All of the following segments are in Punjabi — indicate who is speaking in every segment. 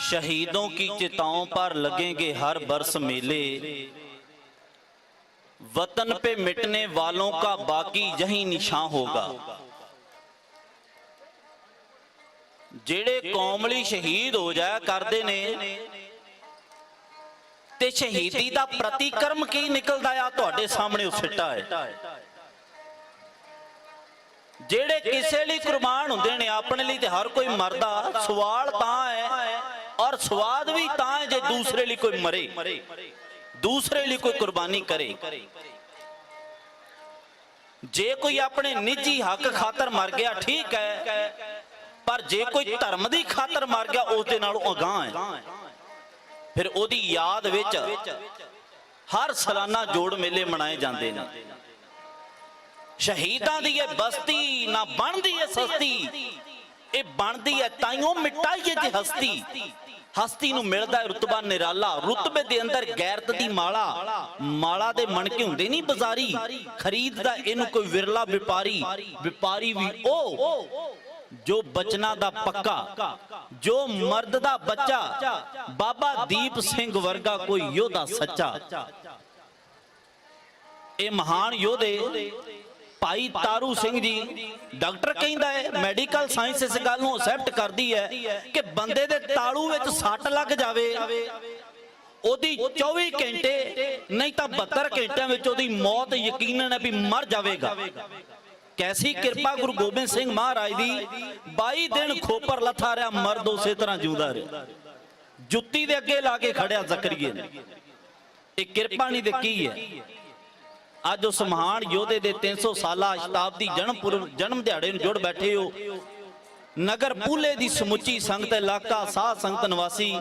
Speaker 1: शहीदों की चिताओं पर लगेंगे हर बरस मेले वतन पे मिटने वालों का बाकी यही निशान होगा ਜਿਹੜੇ ਕੌਮ ਲਈ ਸ਼ਹੀਦ ਹੋ ਜਾਇਆ ਕਰਦੇ ਨੇ ਤੇ ਸ਼ਹੀਦੀ ਦਾ ਪ੍ਰਤੀਕਰਮ ਕੀ ਨਿਕਲਦਾ ਆ ਤੁਹਾਡੇ ਸਾਹਮਣੇ ਉਹ ਸਿੱਟਾ ਹੈ ਜਿਹੜੇ ਕਿਸੇ ਲਈ ਕੁਰਬਾਨ ਹੁੰਦੇ ਨੇ ਆਪਣੇ ਲਈ ਤੇ ਹਰ ਕੋਈ ਮਰਦਾ ਸਵਾਲ ਤਾਂ ਹੈ ਔਰ ਸਵਾਦ ਵੀ ਤਾਂ ਹੈ ਜੇ ਦੂਸਰੇ ਲਈ ਕੋਈ ਮਰੇ। ਦੂਸਰੇ ਲਈ ਕੋਈ ਕੁਰਬਾਨੀ ਕਰੇ। ਜੇ ਕੋਈ ਆਪਣੇ ਨਿੱਜੀ ਹੱਕ ਖਾਤਰ ਮਰ ਗਿਆ, ਠੀਕ ਹੈ, ਪਰ ਜੇ ਕੋਈ ਧਰਮ ਦੀ ਖਾਤਰ ਮਰ ਗਿਆ, ਉਸ ਦੇ ਨਾਲੋਂ ਅਗਾਹ ਹੈ। ਫਿਰ ਉਹਦੀ ਯਾਦ ਵਿੱਚ ਹਰ ਸਾਲਾਨਾ ਜੋੜ ਮੇਲੇ ਮਨਾਏ ਜਾਂਦੇ ਨੇ। ਸ਼ਹੀਦਾਂ ਦੀ ਇਹ ਬਸਤੀ ਨਾ ਬਣਦੀ ਏ ਸਸਤੀ, ਇਹ ਬਣਦੀ ਹੈ ਤਾਈਓ ਮਿਟਾਈਏ ਦੀ ਹਸਤੀ। ਹਸਤੀ ਨੂੰ ਮਿਲਦਾ ਹੈ ਨਿਰਾਲਾ, ਰੁਤਬੇ ਦੇ ਅੰਦਰ ਗੈਰਤ ਦੀ ਮਾਲਾ। ਮਾਲਾ ਦੇ ਮਣਕੇ ਹੁੰਦੇ ਨਹੀਂ ਬਾਜ਼ਾਰੀ। ਖਰੀਦਦਾ ਇਹਨੂੰ ਕੋਈ ਵਿਰਲਾ ਵਪਾਰੀ। ਵਪਾਰੀ ਵੀ ਉਹ ਜੋ ਬਚਨਾ ਦਾ ਪੱਕਾ, ਜੋ ਮਰਦ ਦਾ ਬੱਚਾ। ਬਾਬਾ ਦੀਪ ਸਿੰਘ ਵਰਗਾ ਕੋਈ ਯੋਧਾ ਸੱਚਾ। ਇਹ ਮਹਾਨ ਯੋਧੇ ਭਾਈ ਤਾਰੂ ਸਿੰਘ ਜੀ, ਡਾਕਟਰ ਕਹਿੰਦਾ ਹੈ ਮੈਡੀਕਲ ਸਾਇੰਸ ਇਸ ਗੱਲ ਨੂੰ ਅਸੈਪਟ ਕਰਦੀ ਹੈ ਕਿ ਬੰਦੇ ਦੇ ਤਾਲੂ ਵਿੱਚ ਸੱਟ ਲੱਗ ਜਾਵੇ। ਉਹਦੀ 24 ਘੰਟੇ, ਨਹੀਂ ਤਾਂ 72 ਘੰਟਿਆਂ ਵਿੱਚ ਉਹਦੀ ਮੌਤ ਯਕੀਨਨ ਹੈ ਵੀ ਮਰ ਜਾਵੇਗਾ। ਕੈਸੀ ਕਿਰਪਾ ਗੁਰੂ ਗੋਬਿੰਦ ਸਿੰਘ ਮਹਾਰਾਜ ਦੀ 22 ਦਿਨ ਖੋਪਰ ਲੱਥਾ ਰਿਹਾ, ਮਰਦ ਉਸੇ ਤਰ੍ਹਾਂ ਜਿਉਂਦਾ ਰਿਹਾ। ਜੁੱਤੀ ਦੇ ਅੱਗੇ ਲਾ ਕੇ ਖੜਿਆ ਜ਼ਕਰੀਏ ਨੇ। ਇਹ ਕਿਰਪਾ ਨਹੀਂ ਤੇ ਕੀ ਹੈ। ਅੱਜ ਉਸ ਮਹਾਨ ਯੋਧੇ ਦੇ 300 ਸਾਲਾ ਸ਼ਤਾਬਦੀ ਜਨਮ ਪੁਰਬ ਜਨਮ ਦਿਹਾੜੇ ਨੂੰ ਜੁੜ ਬੈਠੇ ਹੋ। ਨਗਰ ਪੂਲੇ ਦੀ ਸਮੁੱਚੀ ਸੰਗਤ, ਇਲਾਕਾ ਸਾਧ ਸੰਗਤ ਨਿਵਾਸੀ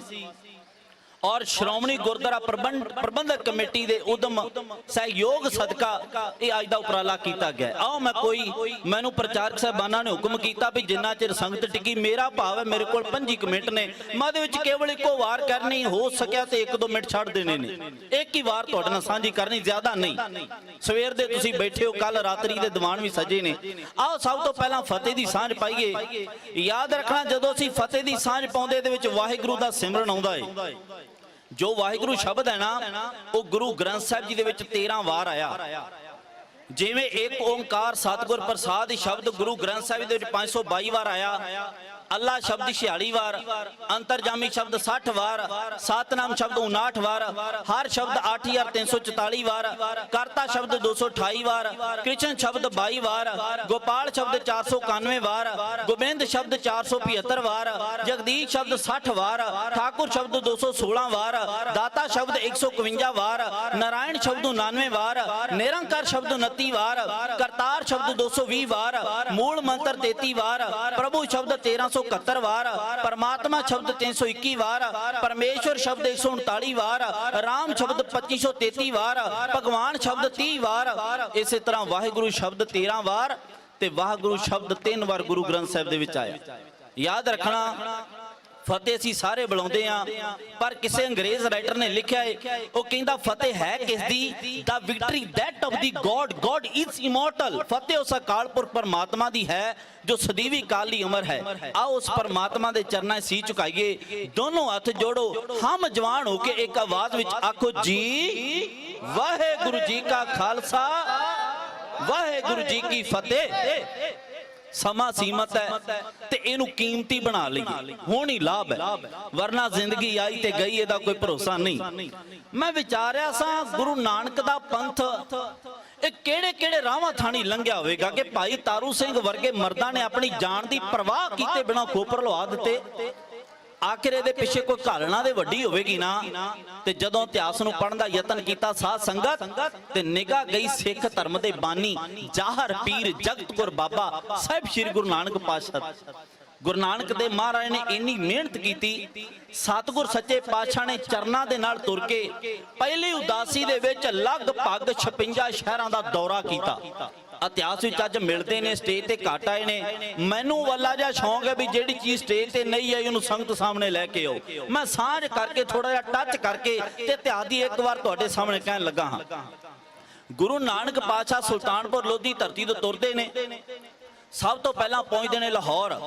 Speaker 1: ਔਰ ਸ਼੍ਰੋਮਣੀ ਗੁਰਦੁਆਰਾ ਪ੍ਰਬੰਧ ਪ੍ਰਬੰਧਕ ਕਮੇਟੀ ਦੇ ਉਦਮ ਸਹਿਯੋਗ ਸਦਕਾ ਇਹ ਅੱਜ ਦਾ ਉਪਰਾਲਾ ਕੀਤਾ ਗਿਆ ਆਓ ਮੈਂ ਕੋਈ ਮੈਨੂੰ ਪ੍ਰਚਾਰਕ ਸਾਹਿਬਾਨਾਂ ਨੇ ਹੁਕਮ ਕੀਤਾ ਵੀ ਜਿੰਨਾ ਚਿਰ ਸੰਗਤ ਟਿਕੀ, ਮੇਰਾ ਭਾਵ ਹੈ ਮੇਰੇ ਕੋਲ 5 ਮਿੰਟ ਨੇ। ਮੈਂ ਉਹਦੇ ਵਿੱਚ ਕੇਵਲ ਇੱਕੋ ਵਾਰ ਕਰਨੀ ਹੋ ਸਕਿਆ ਤੇ 1-2 ਮਿੰਟ ਛੱਡ ਦੇਣੇ ਨੇ। ਇੱਕ ਹੀ ਵਾਰ ਤੁਹਾਡੇ ਨਾਲ ਸਾਂਝੀ ਕਰਨੀ, ਜ਼ਿਆਦਾ ਨਹੀਂ। ਸਵੇਰ ਦੇ ਤੁਸੀਂ ਬੈਠੇ ਹੋ ਕੱਲ ਰਾਤਰੀ ਦੇ ਦੀਵਾਨ ਵੀ ਸਜੇ ਨੇ। ਆਓ ਸਭ ਤੋਂ ਪਹਿਲਾਂ ਫਤਿਹ ਦੀ ਸਾਂਝ ਪਾਈਏ। ਯਾਦ ਰੱਖਣਾ, ਜਦੋਂ ਅਸੀਂ ਫਤਿਹ ਦੀ ਸਾਂਝ ਪਾਉਂਦੇ, ਇਹਦੇ ਵਿੱਚ ਵਾਹਿਗੁਰੂ ਦਾ ਸਿਮਰਨ ਆਉਂਦਾ ਏ। ਜੋ ਵਾਹਿਗੁਰੂ ਸ਼ਬਦ ਹੈ ਨਾ, ਉਹ ਗੁਰੂ ਗ੍ਰੰਥ ਸਾਹਿਬ ਜੀ ਦੇ ਵਿੱਚ 13 ਵਾਰ ਆਇਆ। ਜਿਵੇਂ ਇੱਕ ਓੰਕਾਰ ਸਤਿਗੁਰ ਪ੍ਰਸਾਦ ਸ਼ਬਦ ਗੁਰੂ ਗ੍ਰੰਥ ਸਾਹਿਬ ਦੇ ਵਿੱਚ 522 ਵਾਰ ਆਇਆ ਅੱਲਾ ਸ਼ਬਦ 46 ਵਾਰ, ਅੰਤਰਜਾਮੀ ਸ਼ਬਦ 60 ਵਾਰ, ਸਤਨਾਮ ਸ਼ਬਦ 59 ਵਾਰ, ਹਰ ਸ਼ਬਦ 8344 ਵਾਰ, ਕਰਤਾ ਸ਼ਬਦ 228 ਵਾਰ, ਕ੍ਰਿਸ਼ਨ ਸ਼ਬਦ 22 ਵਾਰ, ਗੋਪਾਲ ਸ਼ਬਦ 491 ਵਾਰ, ਗੋਬਿੰਦ ਸ਼ਬਦ 475 ਵਾਰ, ਜਗਦੀਸ਼ ਸ਼ਬਦ 60 ਵਾਰ, ਠਾਕੁਰ ਸ਼ਬਦ 216 ਵਾਰ, ਦਾਤਾ ਸ਼ਬਦ 151 ਵਾਰ, ਨਾਰਾਇਣ ਸ਼ਬਦ 99 ਵਾਰ, ਨਿਰੰਕਾਰ ਸ਼ਬਦ 29 ਵਾਰ, ਕਰਤਾਰ ਸ਼ਬਦ 220 ਵਾਰ, ਮੂਲ ਮੰਤਰ 33 ਵਾਰ, ਪ੍ਰਭੂ ਸ਼ਬਦ 1371 ਵਾਰ, ਪਰਮਾਤਮਾ ਸ਼ਬਦ 321 ਵਾਰ, ਪਰਮੇਸ਼ਵਰ ਸ਼ਬਦ 139 ਵਾਰ, ਰਾਮ ਸ਼ਬਦ 2533 ਵਾਰ, ਭਗਵਾਨ ਸ਼ਬਦ 30 ਵਾਰ, ਇਸੇ ਤਰ੍ਹਾਂ ਵਾਹਿਗੁਰੂ ਸ਼ਬਦ 13 ਵਾਰ ਤੇ ਵਾਹਿਗੁਰੂ ਸ਼ਬਦ 3 ਵਾਰ ਗੁਰੂ ਗ੍ਰੰਥ ਸਾਹਿਬ ਦੇ ਵਿੱਚ ਆਇਆ। ਯਾਦ ਰੱਖਣਾ ਫਤਿਹ ਅਸੀਂ ਸਾਰੇ ਬੁਲਾਉਂਦੇ ਆ ਪਰ ਕਿਸੇ ਅੰਗਰੇਜ਼ ਰਾਈਟਰ ਨੇ ਲਿਖਿਆ ਹੈ, ਉਹ ਕਹਿੰਦਾ ਫਤਿਹ ਹੈ ਕਿਸ ਦੀ? ਦਾ victory that of the god god is immortal ਫਤਿਹ ਉਸ ਅਕਾਲ ਪੁਰਖ ਪਰਮਾਤਮਾ ਦੀ ਹੈ, ਜੋ ਸਦੀਵੀ ਕਾਲ ਦੀ ਅਮਰ ਹੈ। ਆਓ ਉਸ ਪਰਮਾਤਮਾ ਦੇ ਚਰਨਾਂ ਸੀ ਝੁਕਾਈਏ। ਦੋਨੋਂ ਹੱਥ ਜੋੜੋ। ਹਮ ਜਵਾਨ ਹੋ ਕੇ ਇੱਕ ਆਵਾਜ਼ ਵਿੱਚ ਆਖੋ ਜੀ, ਵਾਹਿਗੁਰੂ ਜੀ ਕਾ ਖਾਲਸਾ, ਵਾਹਿਗੁਰੂ ਜੀ ਕੀ ਫਤਿਹ। ਸਮਾਂ ਸੀਮਤ ਹੈ ਤੇ ਇਹਨੂੰ ਕੀਮਤੀ ਬਣਾ ਲਈਏ। ਹੁਣ ਹੀ ਲਾਭ ਹੈ। ਵਰਨਾ ਜ਼ਿੰਦਗੀ ਆਈ ਤੇ ਗਈ, ਇਹਦਾ ਕੋਈ ਭਰੋਸਾ ਨਹੀਂ। ਮੈਂ ਵਿਚਾਰਿਆ ਸਾਂ, ਗੁਰੂ ਨਾਨਕ ਦਾ ਪੰਥ, ਇਹ ਕਿਹੜੇ ਕਿਹੜੇ ਰਾਹਾਂ ਥਾਣੀ ਲੰਘਿਆ ਹੋਵੇਗਾ ਕਿ ਭਾਈ ਤਾਰੂ ਸਿੰਘ ਵਰਗੇ ਮਰਦਾਂ ਨੇ ਆਪਣੀ ਜਾਨ ਦੀ ਪਰਵਾਹ ਕੀਤੇ ਬਿਨਾਂ ਖੋਪਰ ਲਵਾ ਦਿੱਤੇ। ਆਖਿਰ ਇਹਦੇ ਪਿੱਛੇ ਕੋਈ ਘਾਲਣਾ ਦੇ ਵੱਡੀ ਹੋਵੇਗੀ ਨਾ। ਤੇ ਜਦੋਂ ਇਤਿਹਾਸ ਨੂੰ ਪੜਨ ਦਾ ਯਤਨ ਕੀਤਾ, ਸਾਧ ਸੰਗਤ ਤੇ ਨਿਗਾਹ ਗਈ ਸਿੱਖ ਧਰਮ ਦੇ ਬਾਨੀ, ਜਾਹਰ ਪੀਰ ਜਗਤਗੁਰ ਬਾਬਾ ਸਾਹਿਬ ਸ੍ਰੀ ਗੁਰੂ ਨਾਨਕ ਪਾਤਸ਼ਾਹ। ਗੁਰੂ ਨਾਨਕ ਦੇ ਮਹਾਰਾਜ ਨੇ ਇੰਨੀ ਮਿਹਨਤ ਕੀਤੀ, ਸਤਿਗੁਰ ਸੱਚੇ ਪਾਤਸ਼ਾਹ ਨੇ ਚਰਨਾਂ ਦੇ ਨਾਲ ਤੁਰ ਕੇ ਪਹਿਲੀ ਉਦਾਸੀ ਦੇ ਵਿੱਚ ਲਗਭਗ 56 ਸ਼ਹਿਰਾਂ ਦਾ ਦੌਰਾ ਕੀਤਾ। ਇਤਿਹਾਸ ਵਿੱਚ ਅੱਜ ਮਿਲਦੇ ਨੇ, ਸਟੇਜ ਤੇ ਘੱਟ ਆਏ ਨੇ। ਮੈਨੂੰ ਵੱਲਾ ਜਿਹਾ ਸ਼ੌਂਕ ਹੈ ਵੀ ਜਿਹੜੀ ਚੀਜ਼ ਸਟੇਜ ਤੇ ਨਹੀਂ ਆਈ, ਉਹਨੂੰ ਸੰਗਤ ਸਾਹਮਣੇ ਲੈ ਕੇ ਆਓ। ਮੈਂ ਸਾਂਝ ਕਰਕੇ ਥੋੜਾ ਜਿਹਾ ਟੱਚ ਕਰਕੇ ਤੇ ਇਤਿਹਾਸ ਦੀ ਇੱਕ ਵਾਰ ਤੁਹਾਡੇ ਸਾਹਮਣੇ ਕਹਿਣ ਲੱਗਾ ਹਾਂ। ਗੁਰੂ ਨਾਨਕ ਪਾਤਸ਼ਾਹ ਸੁਲਤਾਨਪੁਰ ਲੋਧੀ ਧਰਤੀ ਤੋਂ ਤੁਰਦੇ ਨੇ। ਸਭ ਤੋਂ ਪਹਿਲਾਂ ਪਹੁੰਚਦੇ ਨੇ ਲਾਹੌਰ।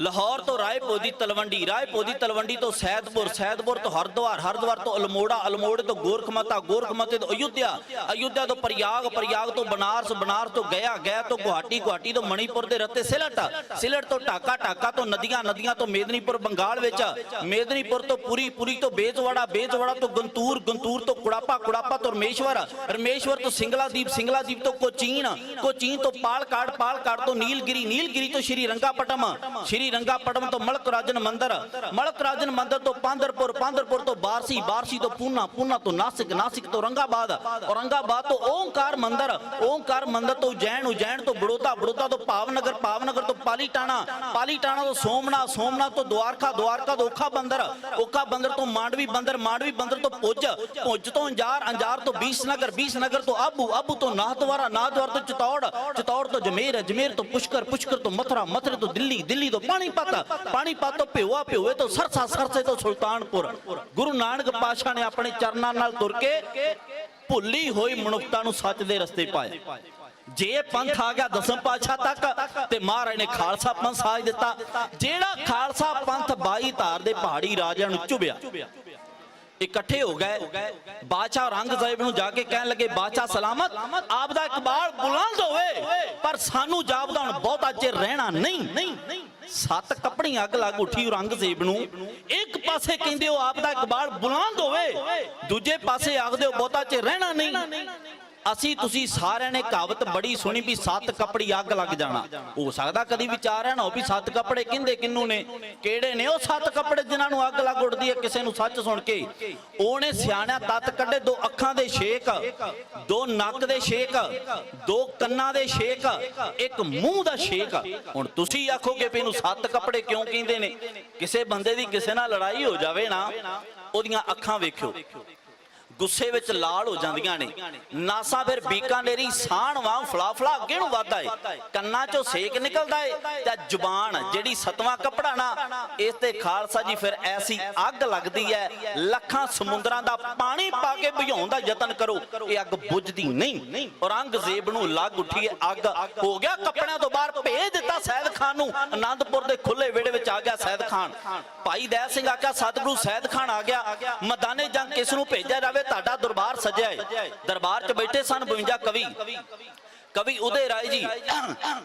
Speaker 1: ਲਾਹੌਰ ਤੋਂ ਰਾਏਪੁਰ ਦੀ ਤਲਵੰਡੀ। ਰਾਏਪੁਰ ਦੀ ਤਲਵੰਡੀ ਤੋਂ ਸੈਦਪੁਰ ਸੈਦਪੁਰ ਤੋਂ ਹਰਦੁਆਰ ਹਰਦੁਆਰ ਤੋਂ ਅਲਮੋੜਾ, ਅਲਮੋੜੇ ਤੋਂ ਗੋਰਖਮਤਾ, ਗੋਰਖਮਤੇ ਤੋਂ ਅਯੁੱਧਿਆ ਅਯੁੱਧਿਆ ਤੋਂ ਪ੍ਰਯਾਗ ਪ੍ਰਯਾਗ ਤੋਂ ਬਨਾਰਸ ਬਨਾਰਸ ਤੋਂ ਗਿਆ ਗਿਆ ਤੋਂ ਗੁਹਾਟੀ ਗੁਹਾਟੀ ਤੋਂ ਮਣੀਪੁਰ ਦੇ ਰੱਤੇ ਸਿਲਟ ਸਿਲਟ ਤੋਂ ਢਾਕਾ ਢਾਕਾ ਤੋਂ ਨਦੀਆਂ ਨਦੀਆਂ ਤੋਂ ਮੇਦਨੀਪੁਰ, ਬੰਗਾਲ ਵਿੱਚ, ਮੇਦਨੀਪੁਰ ਤੋਂ ਪੁਰੀ ਪੁਰੀ ਤੋਂ ਬੇਜਵਾੜਾ ਬੇਜਵਾੜਾ ਤੋਂ ਗੰਤੂਰ ਗੰਤੂਰ ਤੋਂ ਕੁੜਾਪਾ ਕੁੜਾਪਾ ਤੋਂ ਰਮੇਸ਼ਵਰ ਰਮੇਸ਼ਵਰ ਤੋਂ ਸਿੰਗਲਾਦੀਪ ਸਿੰਗਲਾਦੀਪ ਤੋਂ ਕੋਚੀਨ ਕੋਚੀਨ ਤੋਂ ਪਾਲਕਾੜ ਪਾਲਕਾੜ ਤੋਂ ਨੀਲਗਿਰੀ ਨੀਲਗਿਰੀ ਤੋਂ ਸ਼੍ਰੀ ਰੰਗਾਪਟਮ ਸ਼੍ਰੀ ਰੰਗਾਪਟਮ ਤੋਂ ਮਲਕ ਰਾਜਨ ਮੰਦਰ ਮਲਕ ਰਾਜਨ ਮੰਦਰ ਤੋਂ ਪਾਂਦਰਪੁਰ ਪਾਂਦਰਪੁਰ ਤੋਂ ਬਾਰਸੀ ਬਾਰਸੀ ਤੋਂ ਪੂਨਾ ਪੂਨਾ ਤੋਂ ਨਾਸਿਕ ਨਾਸਿਕ ਤੋਂ ਰੰਗਾਬਾਦ ਔਰੰਗਾਬਾਦ ਤੋਂ ਓਮਕਾਰ ਮੰਦਰ ਓਮਕਾਰ ਮੰਦਰ ਤੋਂ ਉਜੈਨ ਉਜੈਨ ਤੋਂ ਬੜੋਦਾ ਬੜੋਦਾ ਤੋਂ ਭਾਵਨਗਰ ਭਾਵਨਗਰ ਤੋਂ ਪਾਲੀਟਾਣਾ ਪਾਲੀਟਾਣਾ ਤੋਂ ਸੋਮਨਾਥ ਸੋਮਨਾਥ ਤੋਂ ਦਵਾਰਕਾ ਦੁਆਰਕਾ ਤੋਂ ਓਖਾ ਬੰਦਰ ਓਖਾ ਬੰਦਰ ਤੋਂ ਮਾਂਡਵੀ ਬੰਦਰ ਮਾਂਡਵੀ ਬੰਦਰ ਤੋਂ ਪੁੱਜ ਪੁੱਜ ਤੋਂ ਅੰਜਾਰ ਅੰਜਾਰ ਤੋਂ ਬੀਸਨਗਰ ਬੀਸਨਗਰ ਤੋਂ ਆਬੂ ਆਬੂ ਤੋਂ ਨਾਹਦਵਾਰਾ ਨਾਹਦਵਾਰ ਤੋਂ ਚਤੌੜ ਚਤੌੜ ਤੋਂ ਜਮੇਰ ਜਮੇਰ ਤੋਂ ਪੁਸ਼ਕਰ ਪੁਸ਼ਕਰ ਤੋਂ ਮਥੁਰਾ, ਮਥੁਰੇ ਤੋਂ ਦਿੱਲੀ ਦਿੱਲੀ ਤੋਂ ਪਾਣੀਪਤ ਪਾਣੀਪਤ ਤੋਂ ਭਿਉਆ ਭਿਉਏ ਤੋਂ ਸਰਸਾ, ਸਰਸੇ ਤੋਂ ਸੁਲਤਾਨਪੁਰ। ਗੁਰੂ ਨਾਨਕ ਪਾਤਸ਼ਾਹ ਨੇ ਆਪਣੇ ਚਰਨਾਂ ਨਾਲ ਤੁਰ ਕੇ ਭੁੱਲੀ ਹੋਈ ਮਨੁੱਖਤਾ ਨੂੰ ਸੱਚ ਦੇ ਰਸਤੇ ਪਾਇਆ ਜੇ ਪੰਥ ਆ ਗਿਆ ਦਸਮ ਪਾਤਸ਼ਾਹ ਤੱਕ, ਤੇ ਮਹਾਰਾਜ ਨੇ ਖਾਲਸਾ ਪੰਥ ਸਾਜ ਦਿੱਤਾ। ਜਿਹੜਾ ਖਾਲਸਾ ਪੰਥ 22 ਧਾਰ ਦੇ ਪਹਾੜੀ ਰਾਜਿਆਂ ਨੂੰ ਚੁਬਿਆ ਇਕੱਠੇ ਹੋ ਗਏ। ਬਾਦਸ਼ਾਹ ਰੰਗ ਨੂੰ ਜਾ ਕੇ ਕਹਿਣ ਲੱਗੇ, ਬਾਦਸ਼ਾਹ, ਸਲਾਮਤ? ਆਪ ਦਾ ਇਕਬਾਲ ਬੁਲੰਦ ਹੋਵੇ, ਪਰ ਸਾਨੂੰ ਜਾਪਦਾ ਹੁਣ ਬਹੁਤਾ ਚਿਰ ਰਹਿਣਾ ਨਹੀਂ। ਸੱਤ ਕੱਪੜੀ ਅੱਗ ਲੱਗ ਉੱਠੀ ਔਰੰਗਜ਼ੇਬ ਨੂੰ। ਇੱਕ ਪਾਸੇ ਕਹਿੰਦੇ ਹੋ ਆਪ ਦਾ ਇਕਬਾਲ ਬੁਲੰਦ ਹੋਵੇ, ਦੂਜੇ ਪਾਸੇ ਆਖਦੇ ਹੋ ਬਹੁਤਾ ਚਿਰ ਰਹਿਣਾ ਨਹੀਂ। ਅਸੀਂ ਤੁਸੀਂ ਸਾਰਿਆਂ ਨੇ ਕਹਾਵਤ ਬੜੀ ਸੁਣੀ ਵੀ ਸੱਤ ਕੱਪੜੀ ਅੱਗ ਲੱਗ ਜਾਣਾ। ਹੋ ਸਕਦਾ ਕਦੀ ਵਿਚਾਰਿਆ ਨਾ ਹੋ ਵੀ ਸੱਤ ਕੱਪੜੇ ਕਿੰਦੇ ਕਿੰਨੂ ਨੇ? ਕਿਹੜੇ ਨੇ? ਉਹ ਸੱਤ ਕੱਪੜੇ ਜਿਨ੍ਹਾਂ ਨੂੰ ਅੱਗ ਲੱਗ ਉੱਠਦੀ ਹੈ ਕਿਸੇ ਨੂੰ ਸੱਚ ਸੁਣ ਕੇ। ਉਹਨੇ ਸਿਆਣਿਆ ਤੱਤ ਕੱਢੇ ਦੋ ਅੱਖਾਂ ਦੇ ਛੇਕ ਦੋ ਨੱਕ ਦੇ ਛੇਕ ਦੋ ਕੰਨਾਂ ਦੇ ਛੇਕ ਇੱਕ ਮੂੰਹ ਦਾ ਛੇਕ। ਹੁਣ ਤੁਸੀਂ ਆਖੋਗੇ ਵੀ ਇਹਨੂੰ ਸੱਤ ਕੱਪੜੇ ਕਿਉਂ ਕਹਿੰਦੇ ਨੇ? ਕਿਸੇ ਬੰਦੇ ਦੀ ਕਿਸੇ ਨਾਲ ਲੜਾਈ ਹੋ ਜਾਵੇ ਨਾ ਉਹਦੀਆਂ ਅੱਖਾਂ ਵੇਖਿਓ। ਗੁੱਸੇ ਵਿੱਚ ਲਾਲ ਹੋ ਜਾਂਦੀਆਂ ਨੇ। ਨਾਸਾ ਫਿਰ ਬੀਕਾਨੇਰੀ ਸਾਣ ਵਾਂ ਫਲਾਫਲਾ ਅੱਗੇ ਨੂੰ ਵੱਧਦਾ ਏ। ਕੰਨਾਂ ਚੋਂ ਸੇਕ ਨਿਕਲਦਾ ਏ। ਤੇ ਜ਼ੁਬਾਨ ਜਿਹੜੀ ਸਤਵਾਂ ਕੱਪੜਾ ਨਾ ਇਸ ਤੇ ਖਾਲਸਾ ਜੀ ਫਿਰ ਐਸੀ ਅੱਗ ਲੱਗਦੀ ਹੈ ਲੱਖਾਂ ਸਮੁੰਦਰਾਂ ਦਾ ਪਾਣੀ ਪਾ ਕੇ ਬੁਝਾਉਣ ਦਾ ਯਤਨ ਕਰੋ। ਇਹ ਅੱਗ ਬੁਝਦੀ ਨਹੀਂ। ਔਰੰਗਜ਼ੇਬ ਨੂੰ ਲੱਗ ਉੱਠੀ ਹੈ ਅੱਗ। ਹੋ ਗਿਆ ਕੱਪੜਿਆਂ ਤੋਂ ਬਾਹਰ ਭੇਜ ਦਿੱਤਾ ਸੈਦ ਖਾਨ ਨੂੰ। ਆਨੰਦਪੁਰ ਦੇ ਖੁੱਲੇ ਵਿਹੜੇ ਵਿੱਚ ਆ ਗਿਆ ਸੈਦ ਖਾਨ। ਭਾਈ ਦਇਆ ਸਿੰਘ ਆਖਿਆ ਸਤਿਗੁਰੂ ਸੈਦ ਖਾਨ ਆ ਗਿਆ। ਮੈਦਾਨੇ ਜੰਗ ਕਿਸ ਨੂੰ ਭੇਜਿਆ ਜਾਵੇ ਤੁਹਾਡਾ ਦਰਬਾਰ ਸਜਿਆ ਹੈ ਦਰਬਾਰ 'ਚ ਬੈਠੇ ਸਨ 52 ਕਵੀ। ਕਵੀ ਉਦੇ ਰਾਏ ਜੀ,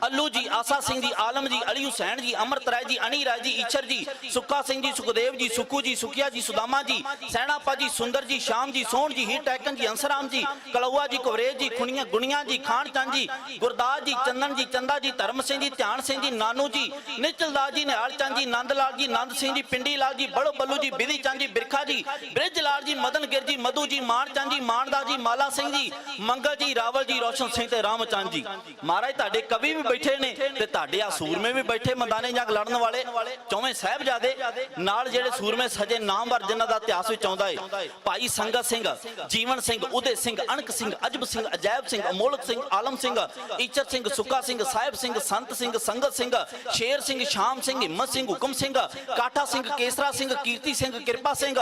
Speaker 1: ਅੱਲੂ ਜੀ, ਆਸਾ ਸਿੰਘ ਜੀ, ਆਲਮ ਜੀ, ਅਲੀ ਹੁਸੈਨ ਜੀ, ਅਮਰਤ ਰਾਏ ਜੀ, ਅਣੀ ਰਾਏ ਜੀ, ਈਸ਼ਰ ਜੀ ਸੁੱਕਾ ਸਿੰਘ ਜੀ, ਸੁਖਦੇਵ ਜੀ ਸੁੱਕੂ ਜੀ, ਸੁਖੀਆ ਜੀ, ਸੁਦਾਮਾ ਜੀ ਸੈਣਾਪਾ ਜੀ, ਸੁੰਦਰ ਜੀ, ਸ਼ਾਮ ਜੀ, ਸੋਹਣ ਜੀ ਹੀਟ ਟੈਕਨ ਜੀ ਹੰਸਰਾਮ ਜੀ, ਕਲਊਆ ਜੀ, ਕੁਵਰੇਜ ਜੀ, ਖੁਣੀਆਂ ਗੁਣੀਆਂ ਜੀ, ਖਾਨ ਚੰਦ ਜੀ, ਗੁਰਦਾਸ ਜੀ ਚੰਦਨ ਜੀ, ਚੰਦਾ ਜੀ, ਧਰਮ ਸਿੰਘ ਜੀ, ਧਿਆਨ ਸਿੰਘ ਜੀ, ਨਾਨੂ ਜੀ ਨਿਚਲਦਾਸ ਜੀ, ਨਿਹਾਲ ਚੰਦ ਜੀ, ਨੰਦ ਲਾਲ ਜੀ, ਨੰਦ ਸਿੰਘ ਜੀ, ਪਿੰਡੀ ਲਾਲ ਜੀ ਬੜੋ ਬੱਲੂ ਜੀ, ਬਿਧੀ ਚੰਦ ਜੀ, ਬਿਰਖਾ ਜੀ, ਬ੍ਰਿਜ ਲਾਲ ਜੀ, ਮਦਨ ਗਿਰ ਜੀ, ਮਧੂ ਜੀ, ਮਾਨ ਚੰਦ ਜੀ, ਮਾਨਦਾ ਜੀ, ਮਾਲਾ ਸਿੰਘ ਜੀ, ਮੰਗਲ ਜੀ, ਰਾਵਲ ਜੀ, ਰੋਸ਼ਨ ਸਿੰਘ ਤੇ ਰਾਮਚੰਦ ਜੀ। ਮਹਾਰਾਜ, ਤੁਹਾਡੇ ਕਵੀ ਵੀ ਬੈਠੇ ਨੇ ਤੇ ਤੁਹਾਡੇ ਆ ਸੂਰਮੇ ਵੀ ਬੈਠੇ ਮੈਦਾਨੇ ਜੰਗ ਲੜਨ ਵਾਲੇ। ਚੌਵੇਂ ਸਾਹਿਬਜ਼ਾਦੇ, ਨਾਲ ਜਿਹੜੇ ਸੂਰਮੇ ਸਜੇ ਨਾਮਵਰ ਜਿਨ੍ਹਾਂ ਦਾ ਇਤਿਹਾਸ ਵਿੱਚ ਆਉਂਦਾ ਹੈ ਭਾਈ ਸੰਗਤ ਸਿੰਘ, ਜੀਵਨ ਸਿੰਘ, ਉਦੇ ਸਿੰਘ, ਅਣਕ ਸਿੰਘ, ਅਜਬ ਸਿੰਘ ਅਜੈਬ ਸਿੰਘ, ਅਮੋਲਕ ਸਿੰਘ, ਆਲਮ ਸਿੰਘ, ਈਚਰ ਸਿੰਘ, ਸੁੱਕਾ ਸਿੰਘ, ਸਾਹਿਬ ਸਿੰਘ, ਸੰਤ ਸਿੰਘ, ਸੰਗਤ ਸਿੰਘ, ਸ਼ੇਰ ਸਿੰਘ, ਸ਼ਾਮ ਸਿੰਘ, ਹਿੰਮਤ ਸਿੰਘ, ਹੁਕਮ ਸਿੰਘ, ਕਾਠਾ ਸਿੰਘ, ਕੇਸਰਾ ਸਿੰਘ, ਕੀਰਤੀ ਸਿੰਘ, ਕਿਰਪਾ ਸਿੰਘ,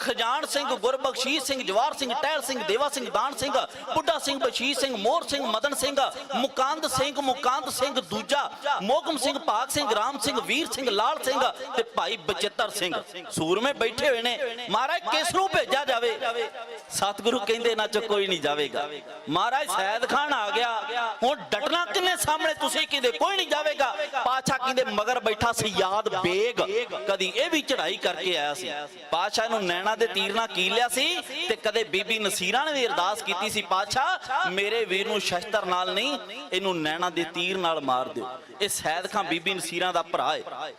Speaker 1: ਖਜਾਨ ਸਿੰਘ, ਗੁਰਬਖਸ਼ੀਸ਼ ਸਿੰਘ ਜਵਾਰ ਸਿੰਘ, ਟਹਿਲ ਸਿੰਘ, ਦੇਵਾ ਸਿੰਘ, ਦਾਨ ਸਿੰਘ, ਬੁੱਢਾ ਸਿੰਘ, ਬਸ਼ੀਰ ਸਿੰਘ, ਮੋਹਰ ਸਿੰਘ, ਮਦਨ ਸਿੰਘ ਮੁਕੰਦ ਸਿੰਘ ਮੁਕੰਦ ਸਿੰਘ ਦੂਜਾ ਮੋਗਮ ਸਿੰਘ, ਭਾਗ ਸਿੰਘ, ਰਾਮ ਸਿੰਘ, ਵੀਰ ਸਿੰਘ, ਲਾਲ ਸਿੰਘ ਤੇ ਭਾਈ ਬਚਿੱਤਰ ਸਿੰਘ। ਸੂਰਮੇ ਬੈਠੇ ਹੋਏ ਨੇ। ਮਹਾਰਾਜ, ਕਿਸ ਨੂੰ ਭੇਜਿਆ ਜਾਵੇ? ਸਤਿਗੁਰੂ ਕਹਿੰਦੇ ਨਾ ਚ ਕੋਈ ਨਹੀਂ ਜਾਵੇਗਾ। ਮਹਾਰਾਜ, ਸੈਦ ਖਾਨ ਆ ਗਿਆ। ਹੁਣ ਡਟਣਾ ਕਿੰਨੇ ਸਾਹਮਣੇ? ਤੁਸੀਂ ਕਹਿੰਦੇ, ਕੋਈ ਨਹੀਂ ਜਾਵੇਗਾ। ਪਾਛਾ ਕਹਿੰਦੇ, ਮਗਰ ਬੈਠਾ ਸੀ, ਯਾਦ ਬੇਗ। ਕਦੀ ਇਹ ਵੀ ਚੜਾਈ ਕਰਕੇ ਆਇਆ ਸੀ। ਪਾਛਾ ਨੂੰ ਨੈਣਾ ਦੇ ਤੀਰ ਨਾਲ ਕੀ ਲਿਆ ਸੀ? ਤੇ ਕਦੇ ਬੀਬੀ ਨਸੀਰਾਂ ਨੇ ਵੀ ਅਰਦਾਸ ਕੀਤੀ ਸੀ ਪਾਛਾ ਮੇਰੇ ਵੀਰ ਨੂੰ ਸ਼ਸਤਰ ਨਾਲ ਨਹੀਂ, ਇਹਨੂੰ ਨੈਣਾ ਦੇ ਤੀਰ ਨਾਲ ਮਾਰ ਦਿਓ। ਇਹ ਸੈਦ ਖਾਂ ਬੀਬੀ ਨਸੀਰਾਂ ਦਾ ਭਰਾ ਹੈ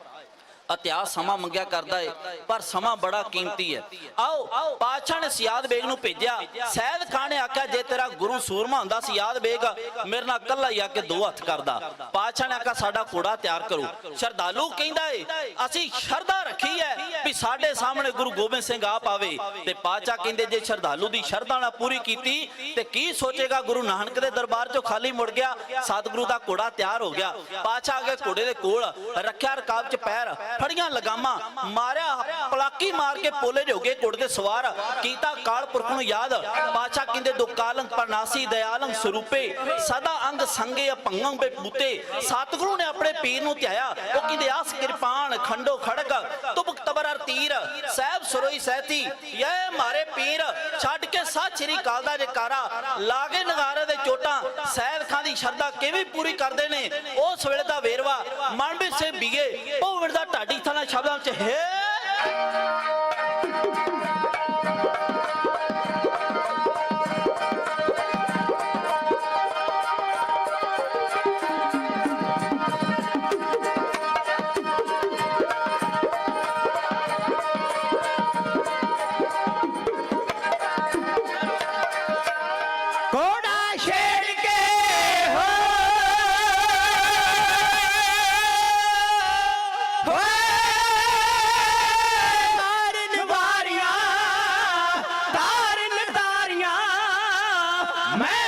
Speaker 1: ਇਤਿਹਾਸ ਸਮਾਂ ਮੰਗਿਆ ਕਰਦਾ ਏ, ਪਰ ਸਮਾਂ ਬੜਾ ਕੀਮਤੀ ਹੈ ਆਓ, ਪਾਤਸ਼ਾਹ ਨੇ ਸਿਆਦ ਬੇਗ ਨੂੰ ਭੇਜਿਆ। ਸੈਦ ਖਾਨ ਨੇ ਆਖਿਆ, ਜੇ ਤੇਰਾ ਗੁਰੂ ਸੂਰਮਾ ਹੁੰਦਾ ਸਿਆਦ ਬੇਗ, ਮੇਰੇ ਨਾਲ ਕੱਲਾ ਹੀ ਆ ਕੇ ਦੋ ਹੱਥ ਕਰਦਾ। ਪਾਤਸ਼ਾਹ ਨੇ ਆਖਿਆ, ਸਾਡਾ ਘੋੜਾ ਤਿਆਰ ਕਰੋ। ਸ਼ਰਧਾਲੂ ਕਹਿੰਦਾ ਏ, ਅਸੀਂ ਸ਼ਰਧਾ ਰੱਖੀ ਹੈ ਵੀ ਸਾਡੇ ਸਾਹਮਣੇ ਗੁਰੂ ਗੋਬਿੰਦ ਸਿੰਘ ਆ ਪਾਵੇ ਤੇ ਪਾਤਸ਼ਾਹ ਕਹਿੰਦੇ, ਜੇ ਸ਼ਰਧਾਲੂ ਦੀ ਸ਼ਰਧਾ ਨਾ ਪੂਰੀ ਕੀਤੀ, ਤੇ ਕੀ ਸੋਚੇਗਾ ਗੁਰੂ ਨਾਨਕ ਦੇ ਦਰਬਾਰ ਚੋਂ ਖਾਲੀ ਮੁੜ ਗਿਆ? ਸਤਿਗੁਰੂ ਦਾ ਘੋੜਾ ਤਿਆਰ ਹੋ ਗਿਆ। ਪਾਤਸ਼ਾਹ ਆ ਕੇ ਘੋੜੇ ਦੇ ਕੋਲ ਰੱਖਿਆ, ਰਕਾਬ 'ਚ ਪੈਰ ਫੜੀਆਂ ਲਗਾਮਾਂ, ਮਾਰਿਆ, ਪਲਾਕੀ ਮਾਰ ਕੇ ਪੋਲੇ ਜੋਗੇ ਕੁੜ ਦੇ ਸਵਾਰ, ਕੀਤਾ ਕਾਲ ਪੁਰਖ ਨੂੰ ਯਾਦ ਪਾਛਾ ਕਹਿੰਦੇ ਦੋ ਕਾਲੰ ਪਰਨਾਸੀ ਦਇਆਲੰ ਸਰੂਪੇ, ਸਦਾ ਅੰਗ ਸੰਗੇ ਅਪੰਗੰ ਬੇ ਬੂਤੇ, ਸਤਿਗੁਰੂ ਨੇ ਆਪਣੇ ਪੀਰ ਨੂੰ ਧਿਆਇਆ, ਉਹ ਕਹਿੰਦੇ ਆਸ ਕਿਰਪਾਨ, ਖੰਡੋ ਖੜਕ ਤੁਬਕ ਤੀਰ, ਸਹਿਬ ਸਰੋਈ ਸਹਿਤੀ ਯੇ ਮਾਰੇ ਪੀਰ, ਛੱਡ ਕੇ ਸੱਚ ਸ੍ਰੀ ਕਾਲ ਦਾ ਜਕਾਰਾ, ਲਾਗੇ ਨਗਾਰੇ ਦੇ ਚੋਟਾਂ, ਸਹਿਬ ਖਾਂ ਦੀ ਸ਼ਰਧਾ ਕਿਵੇਂ ਪੂਰੀ ਕਰਦੇ ਨੇ? ਉਸ ਵੇਲੇ ਦਾ ਵੇਰਵਾ ਮਨ ਵਿੱਚ ਸੇ ਭੋਵੜ ਦਾ ਢਾਡੀ ਥਾਣਾ ਸ਼ਬਦਾਂ ਵਿੱਚ, ਹੈ!
Speaker 2: ਮੈਂ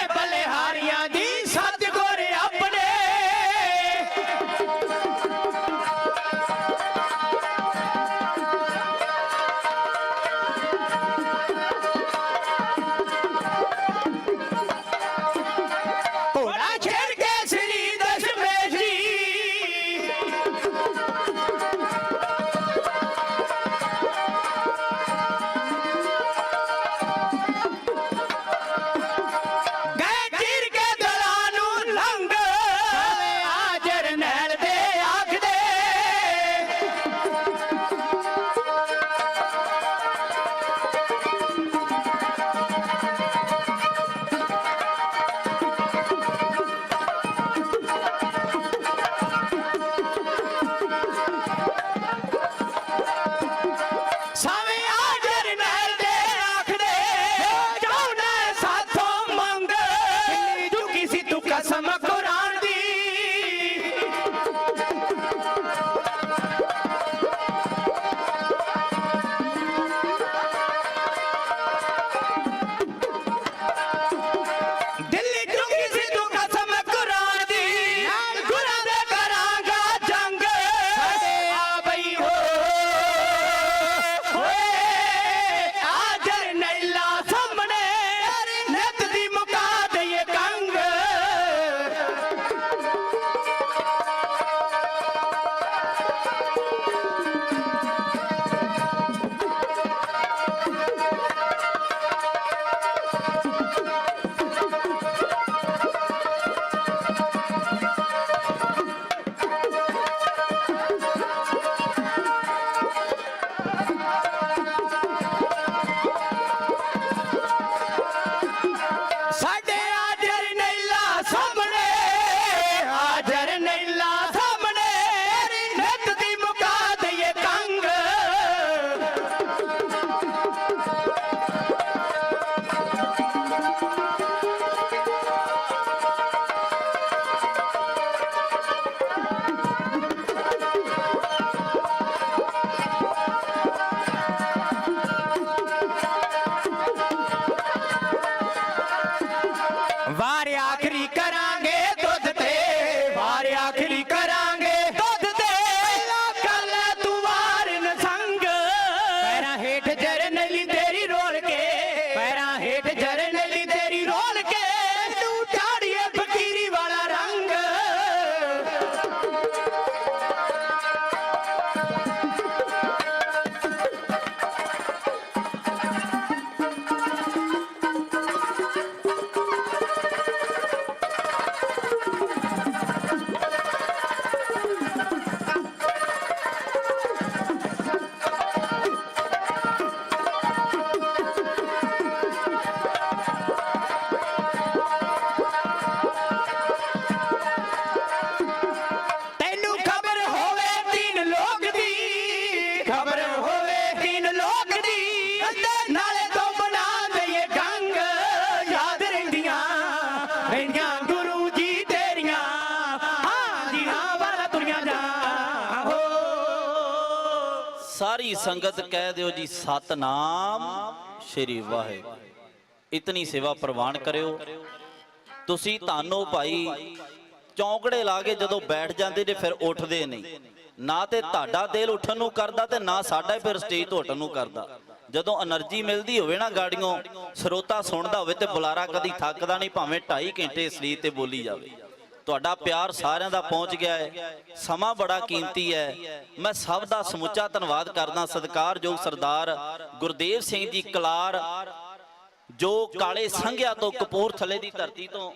Speaker 1: ਸੰਗਤ ਕਹਿ ਦਿਓ ਜੀ, ਸਤਨਾਮ ਸ਼੍ਰੀ ਵਾਹਿਗੁਰੂ। ਇਤਨੀ ਸੇਵਾ ਪ੍ਰਵਾਨ ਕਰਿਓ। ਤੁਸੀਂ ਧੰਨੋ ਭਾਈ, ਚੌਂਕੜੇ ਲਾ ਕੇ ਜਦੋਂ ਬੈਠ ਜਾਂਦੇ ਨੇ ਫਿਰ ਉੱਠਦੇ ਨਹੀਂ। ਨਾ ਤੇ ਤੁਹਾਡਾ ਦਿਲ ਉੱਠਣ ਨੂੰ ਕਰਦਾ ਤੇ ਨਾ ਸਾਡਾ ਫਿਰ ਸਟੇਜ ਤੋਂ ਉੱਠਣ ਨੂੰ ਕਰਦਾ। ਜਦੋਂ એનર્ਜੀ ਮਿਲਦੀ ਹੋਵੇ ਨਾ ਗਾੜੀਆਂ ਸਰੋਤਾ ਸੁਣਦਾ ਹੋਵੇ ਤੇ ਬੁਲਾਰਾ ਕਦੀ ਥੱਕਦਾ ਨਹੀਂ, ਭਾਵੇਂ 2.5 ਘੰਟੇ ਸਰੀਰ ਤੇ ਬੋਲੀ ਜਾਵੇ। ਤੁਹਾਡਾ ਪਿਆਰ ਸਾਰਿਆਂ ਦਾ ਪਹੁੰਚ ਗਿਆ ਹੈ। ਸਮਾਂ ਬੜਾ ਕੀਮਤੀ ਹੈ। ਮੈਂ ਸਭ ਦਾ ਸਮੁੱਚਾ ਧੰਨਵਾਦ ਕਰਦਾ ਸਤਿਕਾਰਯੋਗ ਸਰਦਾਰ ਗੁਰਦੇਵ ਸਿੰਘ ਜੀ ਕਲਾਰ ਜੋ ਕਾਲੇ ਸੰਘਿਆ ਤੋਂ ਕਪੂਰਥਲੇ ਦੀ ਧਰਤੀ ਤੋਂ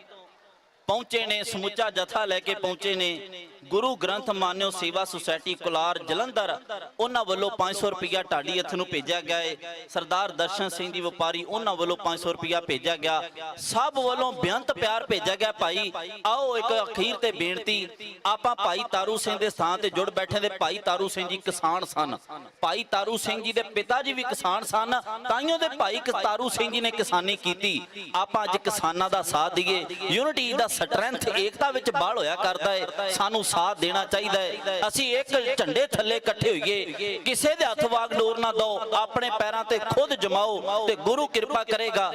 Speaker 1: ਪਹੁੰਚੇ ਨੇ, ਸਮੁੱਚਾ ਜਥਾ ਲੈ ਕੇ ਪਹੁੰਚੇ ਨੇ। ਗੁਰੂ ਗ੍ਰੰਥ ਮਾਨਿਓ ਸੇਵਾ ਸੁਸਾਇਟੀ ਕੁਲਾਰ ਜਲੰਧਰ, ਉਹਨਾਂ ਵੱਲੋਂ 500 ਰੁਪਇਆ ਢਾਡੀ ਹੱਥ ਨੂੰ ਭੇਜਿਆ ਗਿਆ ਹੈ ਸਰਦਾਰ ਦਰਸ਼ਨ ਸਿੰਘ ਦੀ ਵਪਾਰੀ ਉਹਨਾਂ ਵੱਲੋਂ 500 ਰੁਪਇਆ ਭੇਜਿਆ ਗਿਆ। ਸਭ ਵੱਲੋਂ ਬੇਅੰਤ ਪਿਆਰ ਭੇਜਿਆ ਗਿਆ ਭਾਈ। ਆਓ ਇੱਕ ਅਖੀਰ ਤੇ ਬੇਨਤੀ, ਆਪਾਂ ਭਾਈ ਤਾਰੂ ਸਿੰਘ ਦੇ ਸਥਾਨ ਤੇ ਜੁੜ ਬੈਠੇ ਦੇ ਭਾਈ ਤਾਰੂ ਸਿੰਘ ਜੀ ਕਿਸਾਨ ਸਨ। ਭਾਈ ਤਾਰੂ ਸਿੰਘ ਜੀ ਦੇ ਪਿਤਾ ਜੀ ਵੀ ਕਿਸਾਨ ਸਨ, ਤਾਈਓ ਦੇ ਭਾਈ ਤਾਰੂ ਸਿੰਘ ਜੀ ਨੇ ਕਿਸਾਨੀ ਕੀਤੀ। ਆਪਾਂ ਅੱਜ ਕਿਸਾਨਾਂ ਦਾ ਸਾਥ ਦਈਏ। ਯੂਨਿਟੀ ਦਾ ਸਟਰੈਂਥ, ਏਕਤਾ ਵਿੱਚ ਬਾਲ ਹੋਇਆ ਕਰਦਾ ਹੈ ਸਾਨੂੰ ਸਾਥ ਦੇਣਾ ਚਾਹੀਦਾ ਹੈ ਅਸੀਂ ਇੱਕ ਝੰਡੇ ਥੱਲੇ ਇਕੱਠੇ ਹੋਈਏ। ਕਿਸੇ ਦੇ ਹੱਥ ਵਾਗ ਡੋਰ ਨਾ ਦਿਓ। ਆਪਣੇ ਪੈਰਾਂ ਤੇ ਖੁਦ ਜਮਾਓ ਤੇ ਗੁਰੂ ਕਿਰਪਾ ਕਰੇਗਾ।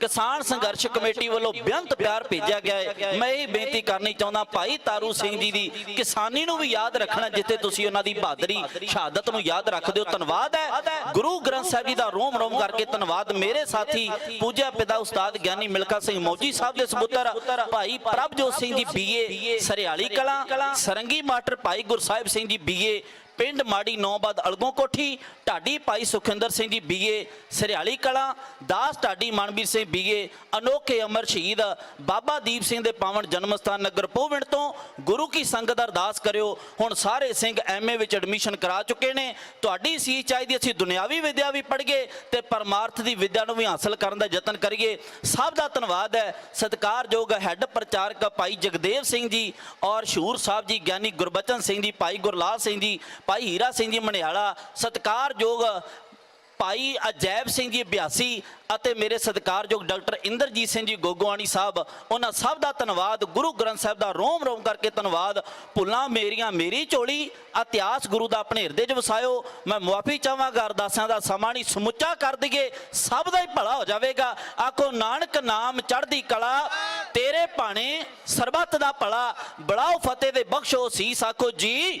Speaker 1: ਕਿਸਾਨ ਸੰਘਰਸ਼ ਕਮੇਟੀ ਵੱਲੋਂ ਬੇਅੰਤ ਪਿਆਰ ਭੇਜਿਆ ਗਿਆ ਹੈ ਮੈਂ ਇਹ ਬੇਨਤੀ ਕਰਨੀ ਚਾਹੁੰਦਾ, ਭਾਈ ਤਾਰੂ ਸਿੰਘ ਜੀ ਦੀ, ਕਿਸਾਨੀ ਨੂੰ ਵੀ ਯਾਦ ਰੱਖਣਾ ਜਿੱਥੇ ਤੁਸੀਂ ਉਹਨਾਂ ਦੀ ਬਹਾਦਰੀ, ਸ਼ਹਾਦਤ ਨੂੰ ਯਾਦ ਰੱਖਦੇ ਹੋ। ਧੰਨਵਾਦ ਹੈ ਗੁਰੂ ਗ੍ਰੰਥ ਸਾਹਿਬ ਜੀ ਦਾ ਰੋਮ ਰੋਮ ਕਰਕੇ ਧੰਨਵਾਦ। ਮੇਰੇ ਸਾਥੀ ਪੂਜਿਆ ਪਿਤਾ ਉਸਤਾਦ ਗਿਆਨੀ ਮਿਲਖਾ ਸਿੰਘ ਮੌਜੀ ਸਾਹਿਬ ਦੇ ਸਪੁੱਤਰ। Bhai Prabhjot Singh ji BA Sariali Kalan. Sarangi master Bhai Gursahib Singh ji BA ਪਿੰਡ ਮਾੜੀ ਨੌਬਾਦ ਅਲਗੋਂ ਕੋਠੀ, ਢਾਡੀ ਭਾਈ ਸੁਖਿੰਦਰ ਸਿੰਘ ਜੀ ਬੀਏ ਸਰਿਆਲੀ ਕਲਾਂ, ਦਾਸ ਢਾਡੀ ਮਨਵੀਰ ਸਿੰਘ ਬੀਏ ਅਨੋਖੇ ਅਮਰ ਸ਼ਹੀਦ, ਬਾਬਾ ਦੀਪ ਸਿੰਘ ਦੇ ਪਾਵਨ ਜਨਮ ਸਥਾਨ ਨਗਰ ਪੋਵਿੰਡ ਤੋਂ ਗੁਰੂ ਕੀ ਸੰਗਤ ਅਰਦਾਸ ਕਰਿਓ। ਹੁਣ ਸਾਰੇ ਸਿੰਘ ਐਮਏ ਵਿੱਚ ਐਡਮਿਸ਼ਨ ਕਰਾ ਚੁੱਕੇ ਨੇ। ਤੁਹਾਡੀ ਸੀ ਚਾਹੀਦੀ, ਅਸੀਂ ਦੁਨਿਆਵੀ ਵਿਦਿਆ ਵੀ ਪੜ੍ਹਗੇ ਤੇ ਪਰਮਾਰਥ ਦੀ ਵਿਦਿਆ ਨੂੰ ਵੀ ਹਾਸਲ ਕਰਨ ਦਾ ਯਤਨ ਕਰੀਏ। ਸਭ ਦਾ ਧੰਨਵਾਦ ਹੈ। ਸਤਿਕਾਰਯੋਗ ਹੈੱਡ ਪ੍ਰਚਾਰਕ ਭਾਈ ਜਗਦੇਵ ਸਿੰਘ ਜੀ ਔਰ ਸ਼ੂਰ ਸਾਹਿਬ ਜੀ, ਗਿਆਨੀ ਗੁਰਬਚਨ ਸਿੰਘ ਜੀ, ਭਾਈ ਗੁਰਲਾਲ ਸਿੰਘ ਜੀ ਭਾਈ ਹੀਰਾ ਸਿੰਘ ਜੀ ਮਣਿਆਲਾ, ਸਤਿਕਾਰਯੋਗ ਭਾਈ ਅਜੈਬ ਸਿੰਘ ਜੀ ਬਿਆਸੀ ਅਤੇ ਮੇਰੇ ਸਤਿਕਾਰਯੋਗ ਡਾਕਟਰ ਇੰਦਰਜੀਤ ਸਿੰਘ ਜੀ ਗੋਗੋਆਣੀ ਸਾਹਿਬ, ਉਹਨਾਂ ਸਭ ਦਾ ਧੰਨਵਾਦ, ਗੁਰੂ ਗ੍ਰੰਥ ਸਾਹਿਬ ਦਾ ਰੋਮ ਰੋਮ ਕਰਕੇ ਧੰਨਵਾਦ, ਭੁੱਲਾਂ ਮੇਰੀਆਂ ਮੇਰੀ ਝੋਲੀ, ਇਤਿਹਾਸ ਗੁਰੂ ਦਾ ਆਪਣੇ ਹਿਰਦੇ 'ਚ ਵਸਾਇਓ, ਮੈਂ ਮੁਆਫੀ ਚਾਹਾਂਗਾ, ਅਰਦਾਸਾਂ ਦਾ ਸਮਾਂ ਨਹੀਂ, ਸਮੁੱਚਾ ਕਰ ਦਈਏ, ਸਭ ਦਾ ਹੀ ਭਲਾ ਹੋ ਜਾਵੇਗਾ, ਆਖੋ ਨਾਨਕ ਨਾਮ ਚੜ੍ਹਦੀ ਕਲਾ, ਤੇਰੇ ਭਾਣੇ ਸਰਬੱਤ ਦਾ ਭਲਾ ਬੜਾਓ ਫਤਿਹ ਦੇ ਬਖਸ਼ੋ ਸੀਸ ਆਖੋ ਜੀ।